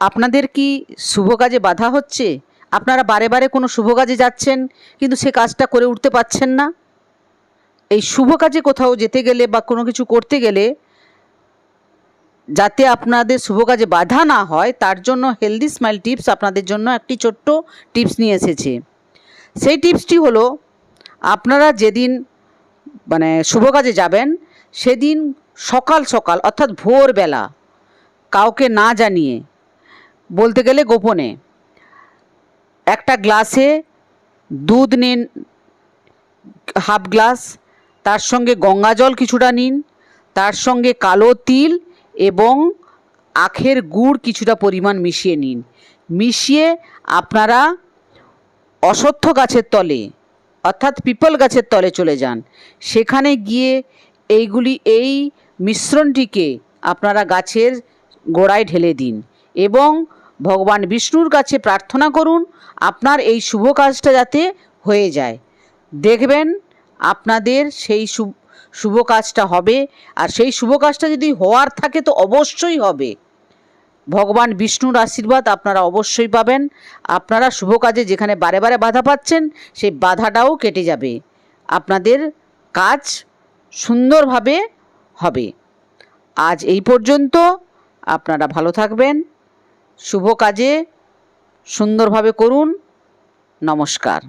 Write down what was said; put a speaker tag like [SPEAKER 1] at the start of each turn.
[SPEAKER 1] আপনাদের কি শুভ কাজে বাধা হচ্ছে? আপনারা বারে বারে কোনো শুভ কাজে যাচ্ছেন, কিন্তু সে কাজটা করে উঠতে পারছেন না? এই শুভ কাজে কোথাও যেতে গেলে বা কোনো কিছু করতে গেলে যাতে আপনাদের শুভ কাজে বাধা না হয়, তার জন্য হেলদি স্মাইল টিপস আপনাদের জন্য একটি ছোট্ট টিপস নিয়ে এসেছে। সেই টিপসটি হলো, আপনারা যেদিন মানে শুভ কাজে যাবেন, সেদিন সকাল সকাল অর্থাৎ ভোরবেলা কাউকে না জানিয়ে বলতে গেলে গোপনে। একটা গ্লাসে দুধ নিন, হাফ গ্লাস, তার সঙ্গে গঙ্গা জল কিছুটা নিন, তার সঙ্গে কালো তিল এবং আখের গুড় কিছুটা পরিমাণ মিশিয়ে নিন। মিশিয়ে আপনারা অশ্বত্থ গাছের তলে, অর্থাৎ পিপল গাছের তলে চলে যান। সেখানে গিয়ে এইগুলি, এই মিশ্রণটিকে আপনারা গাছের গোড়ায় ঢেলে দিন এবং ভগবান বিষ্ণুর কাছে প্রার্থনা করুন, আপনার এই শুভ কাজটা যাতে হয়ে যায়। দেখবেন আপনাদের সেই শুভ কাজটা হবে, আর সেই শুভ কাজটা যদি হওয়ার থাকে তো অবশ্যই হবে। ভগবান বিষ্ণুর আশীর্বাদ আপনারা অবশ্যই পাবেন। আপনারা শুভ কাজে যেখানে বারে বারে বাধা পাচ্ছেন, সেই বাধাটাও কেটে যাবে। আপনাদের কাজ সুন্দরভাবে হবে। আজ এই পর্যন্ত আপনারা ভালো থাকবেন। শুভ কাজে সুন্দরভাবে করুন। নমস্কার।